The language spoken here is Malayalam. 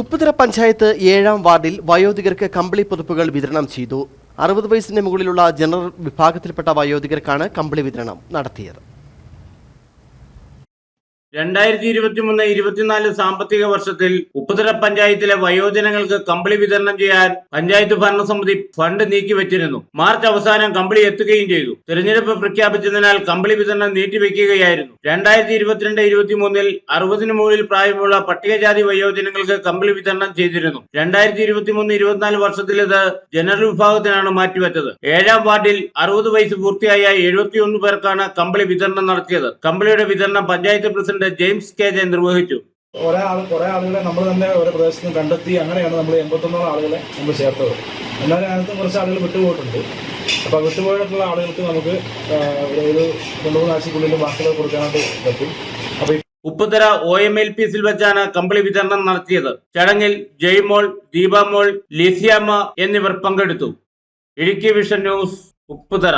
ഉപ്പുതര പഞ്ചായത്ത് ഏഴാം വാർഡിൽ വയോധികർക്ക് കമ്പിളി പുതുപ്പുകൾ വിതരണം ചെയ്തു. അറുപത് വയസ്സിന് മുകളിലുള്ള ജനറൽ വിഭാഗത്തിൽപ്പെട്ട വയോധികർക്കാണ് കമ്പിളി വിതരണം നടത്തിയത്. രണ്ടായിരത്തി ഇരുപത്തിമൂന്ന് ഇരുപത്തിനാല് സാമ്പത്തിക വർഷത്തിൽ ഉപ്പുതര പഞ്ചായത്തിലെ വയോജനങ്ങൾക്ക് കമ്പിളി വിതരണം ചെയ്യാൻ പഞ്ചായത്ത് ഭരണസമിതി ഫണ്ട് നീക്കിവച്ചിരുന്നു. മാർച്ച് അവസാനം കമ്പിളി എത്തുകയും ചെയ്തു. തെരഞ്ഞെടുപ്പ് പ്രഖ്യാപിച്ചതിനാൽ കമ്പിളി വിതരണം നീട്ടിവെക്കുകയായിരുന്നു. രണ്ടായിരത്തി ഇരുപത്തിരണ്ട് ഇരുപത്തിമൂന്നിൽ അറുപതിനു മുകളിൽ പ്രായമുള്ള പട്ടികജാതി വയോജനങ്ങൾക്ക് കമ്പിളി വിതരണം ചെയ്തിരുന്നു. രണ്ടായിരത്തി ഇരുപത്തിമൂന്ന് ഇരുപത്തിനാല് വർഷത്തിൽ ഇത് ജനറൽ വിഭാഗത്തിനാണ് മാറ്റിവെച്ചത്. ഏഴാം വാർഡിൽ അറുപത് വയസ്സ് പൂർത്തിയായ എഴുപത്തിയൊന്ന് പേർക്കാണ് കമ്പിളി വിതരണം നടത്തിയത്. കമ്പിളിയുടെ വിതരണം panchayat president James K J നിർവഹിച്ചു. ഒരാൾ കുറെ ആളുകളെ നമ്മൾ തന്നെ ഓരോ പ്രദേശത്ത് നിന്ന് കണ്ടെത്തി അങ്ങനെയാണ് നമ്മൾ എൺപത്തൊന്നോളം ആളുകളെ നമ്മൾ ചേർത്തത്. എന്നാലും അതിനകത്ത് കുറച്ച് ആളുകൾ വിട്ടുപോയിട്ടുണ്ട്. അപ്പോൾ വിട്ടുപോയിട്ടുള്ള ആളുകൾക്ക് നമുക്ക് ഒരു രണ്ട് മൂന്ന് ആഴ്ചക്കുള്ളിൽ വാർത്തകൾ കൊടുക്കാനായിട്ട് പറ്റും. അപ്പോൾ Upputhara O M L P സിൽ വെച്ചാണ് കമ്പിളി വിതരണം നടത്തിയത്. ചടങ്ങിൽ ജയ്മോൾ ദീപമോൾ ലിസിയാമ്മ എന്നിവർ പങ്കെടുത്തു. Idukki vision news Upputhara